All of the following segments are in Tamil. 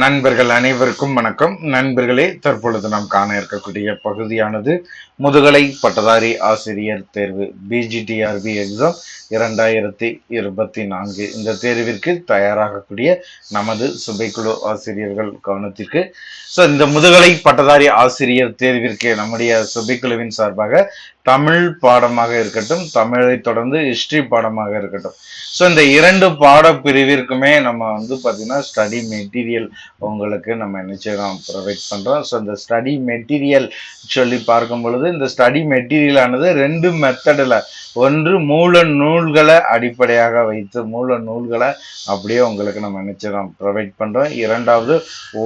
நண்பர்கள் அனைவருக்கும் வணக்கம். நண்பர்களே தற்பொழுது நாம் காண இருக்கக்கூடிய பகுதியானது முதுகலை பட்டதாரி ஆசிரியர் தேர்வு பிஜிடிஆர்பி எக்ஸாம் இரண்டாயிரத்தி இருபத்தி நான்கு. இந்த தேர்விற்கு தயாராகக்கூடிய நமது சுபைக்குழு ஆசிரியர்கள் கவனத்திற்கு. ஸோ இந்த முதுகலை பட்டதாரி ஆசிரியர் தேர்விற்கு நம்முடைய சுபைக்குழுவின் சார்பாக தமிழ் பாடமாக இருக்கட்டும் தமிழை தொடர்ந்து ஹிஸ்ட்ரி பாடமாக இருக்கட்டும். ஸோ இந்த இரண்டு பாட பிரிவிற்குமே நம்ம வந்து பார்த்திங்கன்னா ஸ்டடி மெட்டீரியல் உங்களுக்கு நம்ம நிச்சயம் ப்ரொவைட் பண்ணுறோம் ஸோ இந்த ஸ்டடி மெட்டீரியல் சொல்லி பார்க்கும் பொழுது இந்த ஸ்டடி மெட்டீரியல் ஆனது ரெண்டு மெத்தடில் ஒன்று மூல நூல்களை அடிப்படையாக வைத்து மூல நூல்களை அப்படியே உங்களுக்கு நம்ம நினைச்சிடறோம் ப்ரொவைட் பண்ணுறோம் இரண்டாவது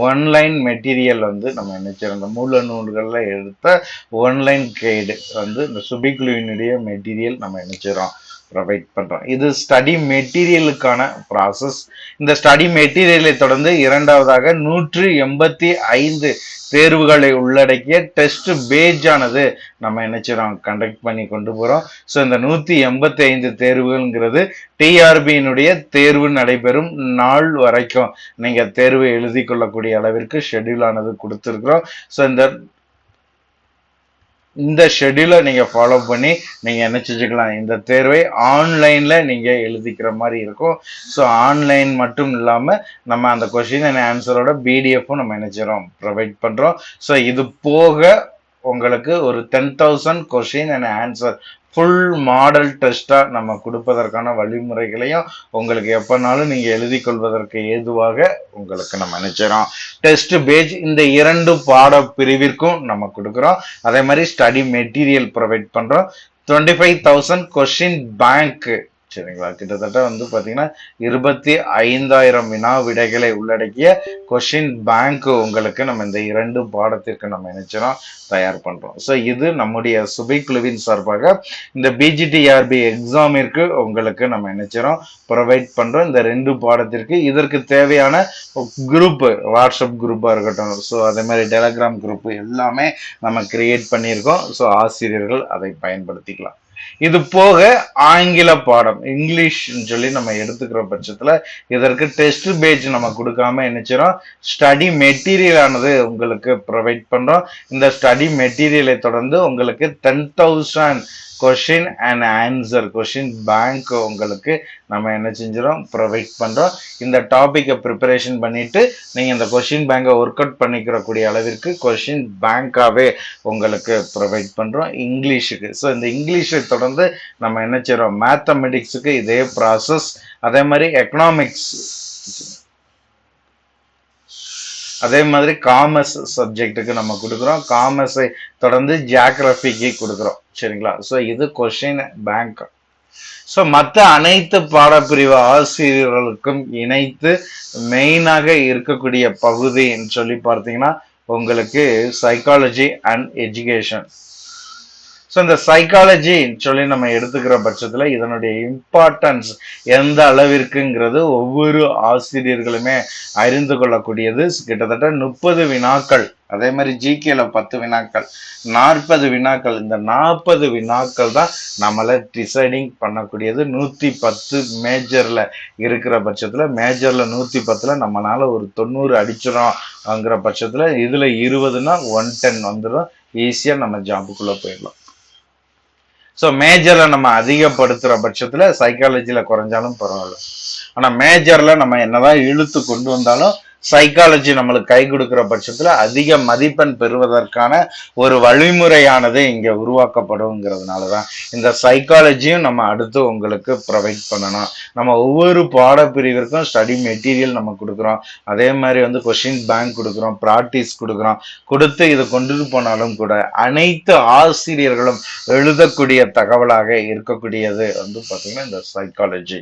ஒன்லைன் மெட்டீரியல் வந்து நம்ம நினைச்சிடறோம் இந்த மூல நூல்களில் எடுத்த ஒன்லைன் கைடு வந்து இந்த சுபிக்லுவினுடைய மெட்டீரியல் நம்ம நினைச்சிடறோம் ப்ரொவைட் பண்ணுறோம் இது ஸ்டடி மெட்டீரியலுக்கான ப்ராசஸ் இந்த ஸ்டடி மெட்டீரியலை தொடர்ந்து இரண்டாவதாக நூற்று எண்பத்தி ஐந்து தேர்வுகளை உள்ளடக்கிய டெஸ்ட் பேஜ் ஆனது நம்ம நினைச்சிடறோம் கண்டக்ட் பண்ணி கொண்டு போகிறோம் ஸோ இந்த நூற்றி எண்பத்தி ஐந்து தேர்வுகள்ங்கிறது டிஆர்பியினுடைய தேர்வு நடைபெறும் நாள் வரைக்கும். நீங்கள் தேர்வு எழுதி கொள்ளக்கூடிய அளவிற்கு ஷெட்யூல் ஆனது கொடுத்துருக்குறோம். ஸோ இந்த இந்த ஷெட்யூலை நீங்கள் ஃபாலோ பண்ணி நீங்கள் என்ன செஞ்சுக்கலாம் இந்த தேர்வை ஆன்லைனில் நீங்கள் எழுதிக்கிற மாதிரி இருக்கும். ஸோ ஆன்லைன் மட்டும் இல்லாமல் நம்ம அந்த கொஷின் அண்ட் ஆன்சரோட பிடிஎஃப்பும் நம்ம என்ன செய்கிறோம் ப்ரொவைட் பண்ணுறோம் ஸோ இது போக உங்களுக்கு ஒரு ten thousand question and answer full model டெஸ்ட்டாக நம்ம கொடுப்பதற்கான வழிமுறைகளையும் உங்களுக்கு எப்போனாலும் நீங்கள் எழுதி கொள்வதற்கு ஏதுவாக உங்களுக்கு நம்ம நினைச்சிடறோம் டெஸ்ட் பேஜ் இந்த இரண்டு பாட பிரிவிற்கும் நம்ம கொடுக்குறோம். அதே மாதிரி ஸ்டடி மெட்டீரியல் ப்ரொவைட் பண்ணுறோம் டுவெண்ட்டி ஃபைவ் தௌசண்ட் கொஷின் பேங்க்கு சரிங்களா? கிட்டத்தட்ட வந்து பார்த்தீங்கன்னா இருபத்தி ஐந்தாயிரம் வினா விடைகளை உள்ளடக்கிய கொஷின் பேங்க் உங்களுக்கு நம்ம இந்த இரண்டு பாடத்திற்கு நம்ம நினைச்சோம் தயார் பண்ணுறோம் ஸோ இது நம்முடைய சுபை குழுவின் சார்பாக இந்த பிஜிடிஆர்பி எக்ஸாமிற்கு உங்களுக்கு நம்ம நினைச்சிடும் ப்ரொவைட் பண்ணுறோம் இந்த ரெண்டு பாடத்திற்கு இதற்கு தேவையான குரூப்பு வாட்ஸ்அப் குரூப்பாக இருக்கட்டும். ஸோ அதே மாதிரி டெலகிராம் குரூப் எல்லாமே நம்ம கிரியேட் பண்ணியிருக்கோம். ஸோ ஆசிரியர்கள் அதை பயன்படுத்திக்கலாம். இது போக ஆங்கில பாடம் இங்கிலீஷ்னு சொல்லி நம்ம எடுத்துக்கிற பட்சத்துல இதற்கு டெஸ்ட் பேஜ் நம்ம கொடுக்காம நினைச்சிடும் ஸ்டடி மெட்டீரியல் ஆனது உங்களுக்கு ப்ரொவைட் பண்றோம். இந்த ஸ்டடி மெட்டீரியலை தொடர்ந்து உங்களுக்கு ten thousand question and answer question bank உங்களுக்கு நம்ம என்ன செஞ்சிடும் ப்ரொவைட் பண்ணுறோம் இந்த டாப்பிக்கை ப்ரிப்பரேஷன் பண்ணிவிட்டு நீங்கள் இந்த கொஷின் பேங்கை ஒர்க் அவுட் பண்ணிக்கிறக்கூடிய அளவிற்கு கொஷின் பேங்காகவே உங்களுக்கு ப்ரொவைட் பண்ணுறோம் இங்கிலீஷுக்கு ஸோ இந்த இங்கிலீஷை தொடர்ந்து நம்ம என்ன செய்கிறோம் மேத்தமெட்டிக்ஸுக்கு இதே ப்ராசஸ் அதே மாதிரி எக்கனாமிக்ஸ் அதே மாதிரி காமர்ஸ் சப்ஜெக்ட்டுக்கு நம்ம கொடுக்குறோம். காமர்ஸை தொடர்ந்து ஜியாகிரபிக்கு கொடுக்குறோம். சரிங்களா? ஸோ இது கொஷின் பேங்க் ஸோ மற்ற அனைத்து பாடப்பிரிவு ஆசிரியர்களுக்கும் இணைத்து மெயினாக இருக்கக்கூடிய பகுதின்னு சொல்லி பார்த்தீங்கன்னா உங்களுக்கு சைக்காலஜி அண்ட் எஜுகேஷன் ஸோ இந்த சைக்காலஜின்னு சொல்லி நம்ம எடுத்துக்கிற பட்சத்தில் இதனுடைய இம்பார்ட்டன்ஸ் எந்த அளவிற்குங்கிறது ஒவ்வொரு ஆசிரியர்களுமே அறிந்து கொள்ளக்கூடியது. கிட்டத்தட்ட முப்பது வினாக்கள். அதே மாதிரி ஜிகேல பத்து வினாக்கள். நாற்பது வினாக்கள். இந்த நாற்பது வினாக்கள் தான் நம்மளை டிசைடிங் பண்ணக்கூடியது. நூற்றி பத்து மேஜரில் இருக்கிற பட்சத்தில் மேஜரில் நூற்றி பத்தில் நம்மளால் ஒரு தொண்ணூறு அடிச்சிடறோம்ங்கிற பட்சத்தில் இதில் இருபதுன்னா ஒன் டென் வந்துடும். ஈஸியாக நம்ம ஜாபுக்குள்ளே போயிடலாம். ஸோ மேஜரில் நம்ம அதிகப்படுத்துகிற பட்சத்தில் சைக்காலஜியில் குறைஞ்சாலும் பரவாயில்ல. ஆனால் மேஜரில் நம்ம என்னதான் இழுத்து கொண்டு வந்தாலும் சைக்காலஜி நம்மளுக்கு கை கொடுக்குற பட்சத்தில் அதிக மதிப்பெண் பெறுவதற்கான ஒரு வழிமுறையானது இங்கே உருவாக்கப்படுங்கிறதுனால தான் இந்த சைக்காலஜியும் நம்ம அடுத்து உங்களுக்கு ப்ரொவைட் பண்ணணும். நம்ம ஒவ்வொரு பாடப்பிரிவிற்கும் ஸ்டடி மெட்டீரியல் நம்ம கொடுக்குறோம். அதே மாதிரி வந்து கொஷின் பேங்க் கொடுக்குறோம் ப்ராக்டிஸ் கொடுக்குறோம். கொடுத்து இதை கொண்டுட்டு போனாலும் கூட அனைத்து ஆசிரியர்களும் எழுதக்கூடிய தகவலாக இருக்கக்கூடியது வந்து பார்த்திங்கன்னா இந்த சைக்காலஜி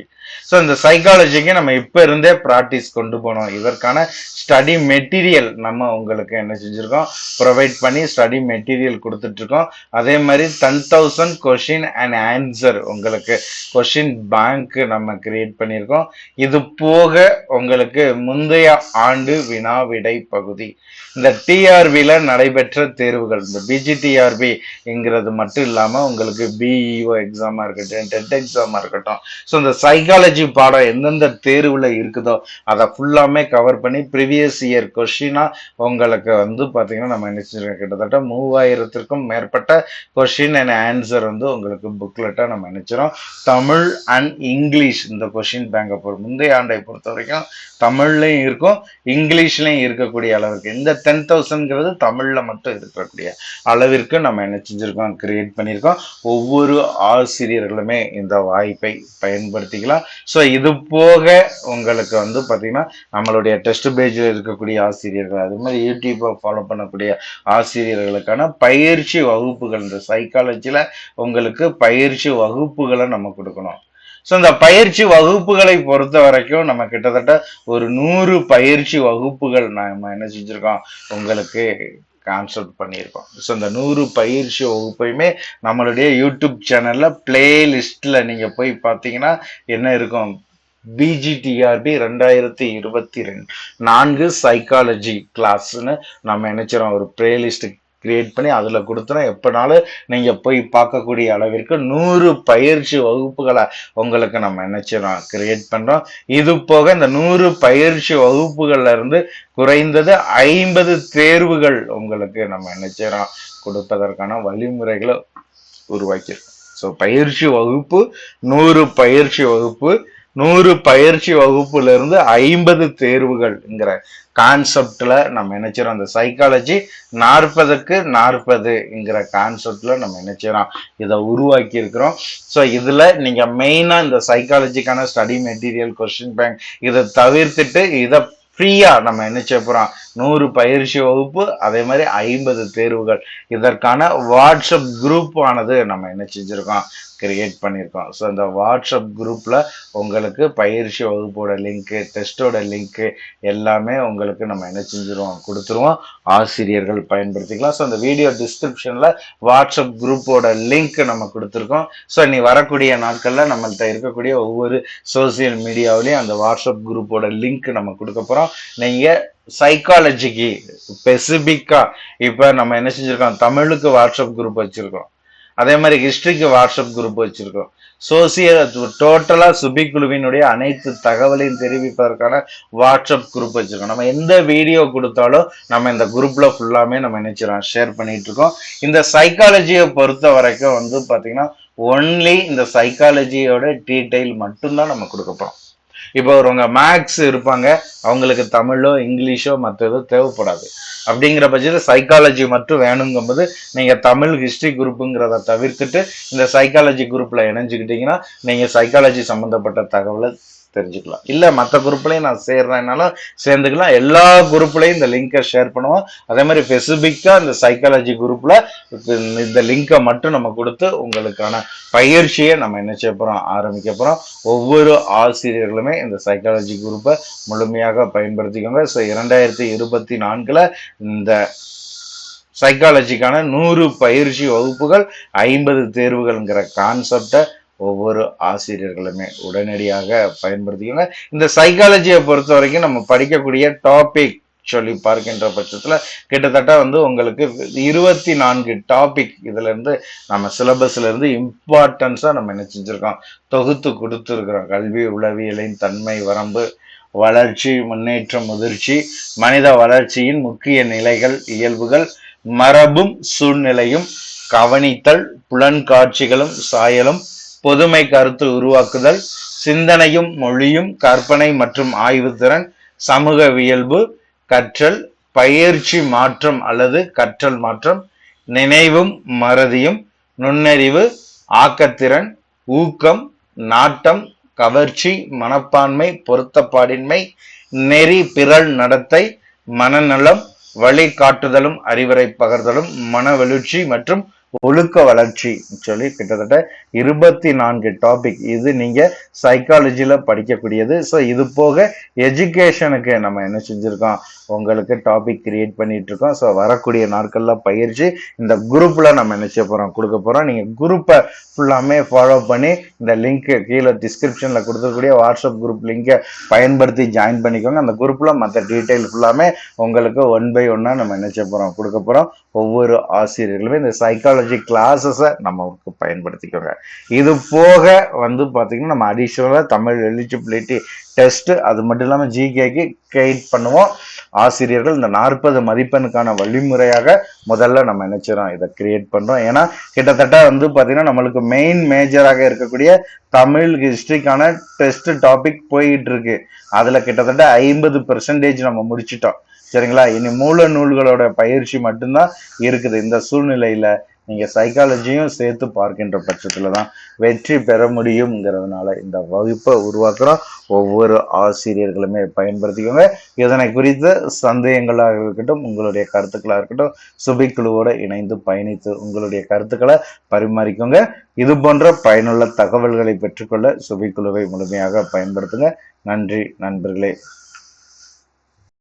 ஸோ இந்த சைக்காலஜிக்கு நம்ம இப்போ இருந்தே ப்ராக்டிஸ் கொண்டு போனோம். இதற்கான ஸ்டடி மெட்டீரியல் நம்ம உங்களுக்கு என்ன செஞ்சுருக்கோம்? ப்ரொவைட் பண்ணி ஸ்டடி மெட்டீரியல் கொடுத்துட்ருக்கோம். அதே மாதிரி ten thousand question and answer உங்களுக்கு கொஷின் பேங்க் நம்ம கிரியேட் பண்ணியிருக்கோம். இது போக உங்களுக்கு முந்தைய ஆண்டு வினா விடை பகுதி. இந்த டிஆர்பியில் நடைபெற்ற தேர்வுகள் இந்த பிஜிடிஆர்பிங்கிறது மட்டும் இல்லாமல் உங்களுக்கு பிஇஓ எக்ஸாமாக இருக்கட்டும் டெட் எக்ஸாமாக இருக்கட்டும். ஸோ இந்த சைக்காலஜி பாடம் எந்தெந்த தேர்வில் இருக்குதோ அதை ஃபுல்லாமே கவர் பண்ணி ப்ரிவியஸ் இயர் கொஷினாக உங்களுக்கு வந்து பார்த்திங்கன்னா நம்ம என்ன செஞ்சிருக்கோம் கிட்டத்தட்ட மூவாயிரத்திற்கும் மேற்பட்ட கொஷின் அண்ட் ஆன்சர் வந்து உங்களுக்கு புக்லெட்டாக நம்ம நினைச்சிரோம் தமிழ் அண்ட் இங்கிலீஷ் இந்த கொஷின் பேங்கை பொறுத்து முந்தைய ஆண்டை பொறுத்த வரைக்கும் தமிழ்லையும் இருக்கும் இங்கிலீஷ்லையும் இருக்கக்கூடிய அளவிற்கு. இந்த டென் தௌசண்ட்ங்கிறது தமிழில் மட்டும் இருக்கக்கூடிய அளவிற்கு நம்ம என்ன செஞ்சுருக்கோம் கிரியேட் பண்ணியிருக்கோம் ஒவ்வொரு ஆசிரியர்களுமே இந்த வாய்ப்பை பயன்படுத்திக்கலாம். ஸோ இது போக உங்களுக்கு வந்து பார்த்திங்கன்னா நம்மளுடைய டெஸ்ட் பேஜில் இருக்கக்கூடிய ஆசிரியர்கள் அது மாதிரி யூடியூப்பை ஃபாலோ பண்ணக்கூடிய ஆசிரியர்களுக்கான பயிற்சி வகுப்புகள் இந்த சைக்காலஜியில் உங்களுக்கு பயிற்சி வகுப்புகளை நம்ம கொடுக்கணும். ஸோ இந்த பயிற்சி வகுப்புகளை பொறுத்த வரைக்கும் நம்ம கிட்டத்தட்ட ஒரு நூறு பயிற்சி வகுப்புகள் நம்ம என்ன செஞ்சுருக்கோம்? உங்களுக்கு கான்செப்ட் பண்ணியிருக்கோம். ஸோ இந்த நூறு பயிற்சி வகுப்பையுமே நம்மளுடைய யூடியூப் சேனலில் பிளேலிஸ்ட்டில் நீங்கள் போய் பார்த்தீங்கன்னா என்ன இருக்கும்? பிஜிடிஆர்பி ரெண்டாயிரத்தி இருபத்தி ரெண்டு. நான்கு சைக்காலஜி கிளாஸ்ன்னு நம்ம நினைச்சிரோம் ஒரு பிளேலிஸ்ட் கிரியேட் பண்ணி அதில் கொடுத்துனா எப்போனாலும் நீங்கள் போய் பார்க்கக்கூடிய அளவிற்கு நூறு பயிற்சி வகுப்புகளை உங்களுக்கு நம்ம நினைச்சிரோம் கிரியேட் பண்ணுறோம் இது போக இந்த நூறு பயிற்சி வகுப்புகள்லேருந்து குறைந்தது ஐம்பது தேர்வுகள் உங்களுக்கு நம்ம நினைச்சிரோம் கொடுப்பதற்கான வழிமுறைகளை உருவாக்கியிருக்கோம். ஸோ பயிற்சி வகுப்பு நூறு பயிற்சி வகுப்பு நூறு பயிற்சி வகுப்புல இருந்து ஐம்பது தேர்வுகள்ங்கிற கான்செப்ட்ல நம்ம நினைச்சிரோம் அந்த சைக்காலஜி நாற்பதுக்கு நாற்பதுங்கிற கான்செப்ட்ல நம்ம நினைச்சிரோம் இதை உருவாக்கி இருக்கிறோம் ஸோ இதுல நீங்க மெயினா இந்த சைக்காலஜிக்கான ஸ்டடி மெட்டீரியல் கொஸ்டின் பேங்க் இதை தவிர்த்துட்டு இதை ஃப்ரீயா நம்ம நினைச்ச போறோம்? நூறு பயிற்சி வகுப்பு அதே மாதிரி ஐம்பது தேர்வுகள். இதற்கான வாட்ஸ்அப் குரூப் ஆனது நம்ம என்ன செஞ்சுருக்கோம்? கிரியேட் பண்ணியிருக்கோம் ஸோ இந்த வாட்ஸ்அப் குரூப்பில் உங்களுக்கு பயிற்சி வகுப்போட லிங்க்கு டெஸ்ட்டோட லிங்க்கு எல்லாமே உங்களுக்கு நம்ம என்ன செஞ்சுருவோம்? கொடுத்துருவோம். ஆசிரியர்கள் பயன்படுத்திக்கலாம். ஸோ அந்த வீடியோ டிஸ்கிரிப்ஷனில் வாட்ஸ்அப் குரூப்போட லிங்க் நம்ம கொடுத்துருக்கோம். ஸோ நீ வரக்கூடிய நாட்களில் நம்மள்கிட்ட இருக்கக்கூடிய ஒவ்வொரு சோசியல் மீடியாவிலையும் அந்த வாட்ஸ்அப் குரூப்போட லிங்க் நம்ம கொடுக்க போகிறோம் நீங்கள் சைக்காலஜிக்கு ஸ்பெசிஃபிக்காக இப்போ நம்ம என்ன செஞ்சுருக்கோம்? தமிழுக்கு வாட்ஸ்அப் குரூப் வச்சுருக்கோம். அதே மாதிரி ஹிஸ்ட்ரிக்கு வாட்ஸ்அப் குரூப் வச்சிருக்கோம். சோசியல் டோட்டலா சுபி குழுவினுடைய அனைத்து தகவலையும் தெரிவிப்பதற்கான வாட்ஸ்அப் குரூப் வச்சுருக்கோம். நம்ம எந்த வீடியோ கொடுத்தாலும் நம்ம இந்த குரூப்ல ஃபுல்லாமே நம்ம நினைச்சிடறோம் ஷேர் பண்ணிட்டு இருக்கோம். இந்த சைக்காலஜியை பொறுத்த வரைக்கும் வந்து பார்த்திங்கன்னா ஒன்லி இந்த சைக்காலஜியோட டீட்டெயில் மட்டும்தான் நம்ம கொடுக்கப்போம் இப்போ ஒருவங்க மேக்ஸ் இருப்பாங்க அவங்களுக்கு தமிழோ இங்கிலீஷோ மற்றதோ தேவைப்படாது. அப்படிங்கிற பட்சத்தில் சைக்காலஜி மட்டும் வேணுங்கும்போது நீங்கள் தமிழ் ஹிஸ்ட்ரி குரூப்புங்கிறத தவிர்த்துட்டு இந்த சைக்காலஜி குரூப்பில் இணைஞ்சுக்கிட்டீங்கன்னா நீங்கள் சைக்காலஜி சம்மந்தப்பட்ட தகவலை தெரிஞ்சுக்கலாம். இல்லை மற்ற குரூப்லையும் நான் சேர்றேன்னாலும் சேர்ந்துக்கலாம். எல்லா குரூப்லையும் இந்த லிங்கை ஷேர் பண்ணுவோம். அதே மாதிரி ஸ்பெசிஃபிக்காக இந்த சைக்காலஜி குரூப்பில் இந்த லிங்கை மட்டும் நம்ம கொடுத்து உங்களுக்கான பயிற்சியை நம்ம என்ன செய்ய போகிறோம் ஆரம்பிக்க போகிறோம் ஒவ்வொரு ஆசிரியர்களுமே இந்த சைக்காலஜி குரூப்பை முழுமையாக பயன்படுத்திக்கோங்க. ஸோ இரண்டாயிரத்தி இருபத்தி நான்கில் இந்த சைக்காலஜிக்கான நூறு பயிற்சி வகுப்புகள் ஐம்பது தேர்வுகள்ங்கிற கான்செப்டை ஒவ்வொரு ஆசிரியர்களுமே உடனடியாக பயன்படுத்திக்கோங்க. இந்த சைக்காலஜியை பொறுத்த வரைக்கும் நம்ம படிக்கக்கூடிய டாபிக் சொல்லி பார்க்கின்ற பட்சத்தில் கிட்டத்தட்ட வந்து உங்களுக்கு இருபத்தி நான்கு டாபிக் இதுலேருந்து நம்ம சிலபஸ்லேருந்து இம்பார்ட்டன்ஸாக நம்ம என்ன செஞ்சிருக்கோம்? தொகுத்து கொடுத்துருக்குறோம். கல்வி உளவியலின் தன்மை வரம்பு வளர்ச்சி முன்னேற்றம் முதிர்ச்சி மனித வளர்ச்சியின் முக்கிய நிலைகள் இயல்புகள் மரபும் சூழ்நிலையும் கவனித்தல் புலன்காட்சிகளும் சாயலும் பொதுமை கருத்து உருவாக்குதல் சிந்தனையும் மொழியும் கற்பனை மற்றும் ஆய்வு திறன் சமூகவியல்பு கற்றல் பயிற்சி மாற்றம் அல்லது கற்றல் மாற்றம் நினைவும் மறதியும் நுண்ணறிவு ஆக்கத்திறன் ஊக்கம் நாட்டம் கவர்ச்சி மனப்பான்மை பொருத்தப்பாடின்மை நெறி பிறல் நடத்தை மனநலம் வழிகாட்டுதலும் அறிவுரை பகர்தலும் மனவெழுச்சி மற்றும் ஒழுக்க வளர்ச்சி சொல்லி கிட்டத்தட்ட இருபத்தி நான்கு டாபிக் இது நீங்க சைக்காலஜியில படிக்கக்கூடியது. ஸோ இது போக எஜுகேஷனுக்கு நம்ம என்ன செஞ்சிருக்கோம்? உங்களுக்கு டாபிக் கிரியேட் பண்ணிட்டு இருக்கோம் ஸோ வரக்கூடிய நாட்கள்ல பயிற்சி இந்த குரூப்ல நம்ம என்ன செய்ய போறோம்? கொடுக்க போறோம். நீங்க குரூப்பை ஃபுல்லாமே ஃபாலோ பண்ணி இந்த லிங்க் கீழே டிஸ்கிரிப்ஷன்ல கொடுத்துருக்கூடிய வாட்ஸ்அப் குரூப் லிங்கை பயன்படுத்தி ஜாயின் பண்ணிக்கோங்க. அந்த குரூப்ல மற்ற டீட்டெயில் ஃபுல்லாமே உங்களுக்கு ஒன் பை ஒன்னா நம்ம என்ன செய்ய போறோம்? கொடுக்க போறோம். ஒவ்வொரு ஆசிரியர்களுமே இந்த சைக்காலஜி சைக்காலஜி கிளாஸஸை நம்மளுக்கு பயன்படுத்திக்கோங்க. இது போக வந்து பார்த்தீங்கன்னா நம்ம அடிஷ்னலாக தமிழ் எலிஜிபிலிட்டி டெஸ்ட்டு அது மட்டும் இல்லாமல் ஜிகேக்கு கைட் பண்ணுவோம். ஆசிரியர்கள் இந்த நாற்பது மதிப்பெண்ணுக்கான வழிமுறையாக முதல்ல நம்ம நினைச்சிடறோம் இதை கிரியேட் பண்ணுறோம் ஏன்னா கிட்டத்தட்ட வந்து பார்த்திங்கன்னா நம்மளுக்கு மெயின் மேஜராக இருக்கக்கூடிய தமிழ் ஹிஸ்ட்ரிக்கான டெஸ்ட் டாபிக் போயிட்டு இருக்கு. அதில் கிட்டத்தட்ட ஐம்பது பெர்சன்டேஜ் நம்ம முடிச்சிட்டோம். சரிங்களா? இனி மூல நூல்களோட பயிற்சி மட்டும்தான் இருக்குது. இந்த சூழ்நிலையில நீங்கள் சைக்காலஜியும் சேர்த்து பார்க்கின்ற பட்சத்தில் தான் வெற்றி பெற முடியுங்கிறதுனால இந்த வகுப்பை உருவாக்குறோம். ஒவ்வொரு ஆசிரியர்களுமே பயன்படுத்திக்கோங்க. இதனை குறித்த சந்தேகங்களாக இருக்கட்டும் உங்களுடைய கருத்துக்களாக இருக்கட்டும் சுபிக்குழுவோடு இணைந்து பயணித்து உங்களுடைய கருத்துக்களை பரிமாறிக்கோங்க. இது போன்ற பயனுள்ள தகவல்களை பெற்றுக்கொள்ள சுபிக்குழுவை முழுமையாக பயன்படுத்துங்க. நன்றி நண்பர்களே.